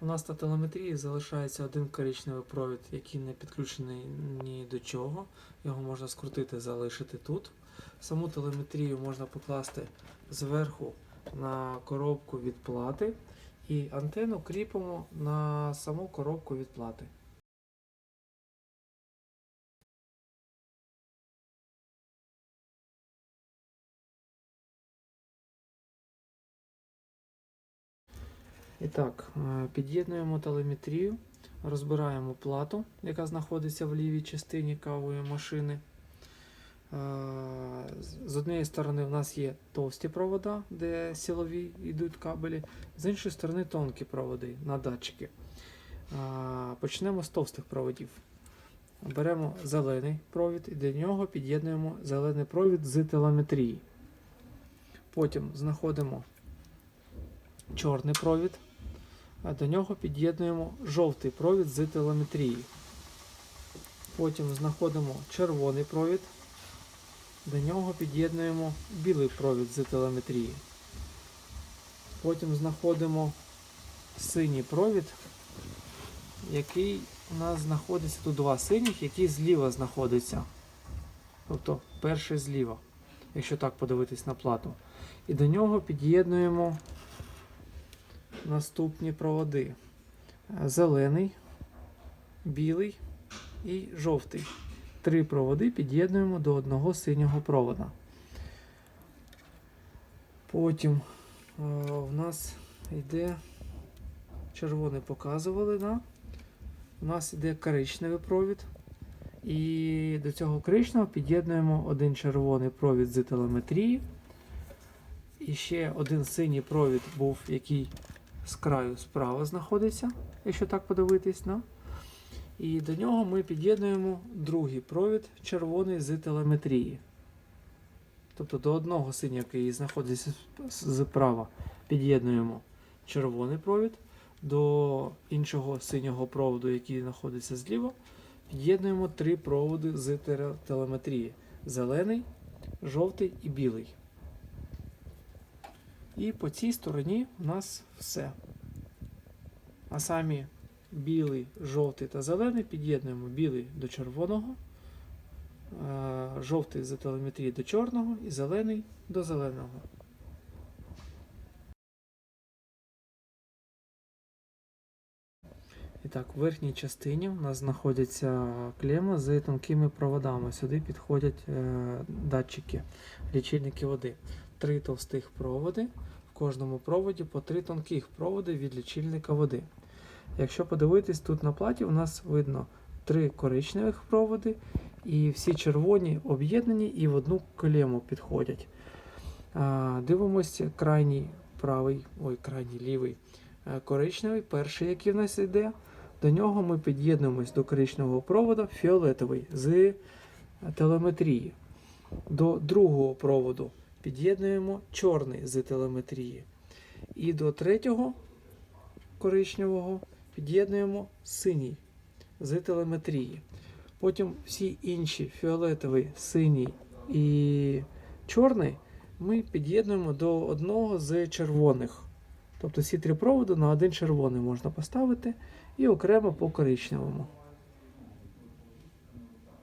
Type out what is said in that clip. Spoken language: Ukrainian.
У нас на телеметрії залишається один коричневий провід, який не підключений ні до чого. Його можна скрутити, залишити тут. Саму телеметрію можна покласти зверху на коробку від плати і антенну кріпимо на саму коробку від плати. І так, е, під'єднуємо телеметрію, розбираємо плату, яка знаходиться в лівій частині кавової машини. Е, з- однієї сторони в нас є товсті провода, де силові йдуть кабелі, з іншої сторони тонкі проводи на датчики. Е, Почнемо з товстих проводів. Беремо зелений провід і до нього під'єднуємо зелений провід з телеметрії. Потім знаходимо чорний провід, а до нього під'єднуємо жовтий провід з телеметрії. Потім знаходимо червоний провід, до нього під'єднуємо білий провід з телеметрії. Потім знаходимо синій провід, який у нас знаходиться тут два синіх, який зліва знаходиться. Тобто перший зліва, якщо так подивитись на плату. І до нього під'єднуємо наступні проводи: Е, зелений, білий і жовтий. Три проводи під'єднуємо до одного синього провода. Потім е, в нас йде червоний показували, да? у нас йде коричневий провід. І до цього коричневого під'єднуємо один червоний провід з телеметрії. І ще один синій провід був, який з краю справа знаходиться, якщо так подивитись. Да? І до нього ми під'єднуємо другий провід червоний з телеметрії. Тобто до одного синього, який знаходиться зправа, під'єднуємо червоний провід, до іншого синього проводу, який знаходиться зліва, під'єднуємо три проводи з телеметрії: зелений, жовтий і білий. І по цій стороні у нас все. А самі білий, жовтий та зелений під'єднуємо білий до червоного, е, жовтий з телеметрії до чорного і зелений до зеленого. І так, в верхній частині у нас знаходиться клема з тонкими проводами. Сюди підходять е, датчики, лічильники води. Три товстих проводи. Кожному проводі по три тонких проводи від лічильника води. Якщо подивитись тут на платі, у нас видно три коричневих проводи, і всі червоні об'єднані і в одну клему підходять. Дивимося крайній правий, ой, крайній лівий е, коричневий, перший, який в нас йде. До нього ми під'єднуємось до коричневого проводу фіолетовий з е, телеметрії. До другого проводу під'єднуємо чорний з телеметрії. І до третього коричневого під'єднуємо синій з телеметрії. Потім всі інші фіолетовий, синій і чорний ми під'єднуємо до одного з червоних. Тобто всі три проводи на один червоний можна поставити і окремо по коричневому.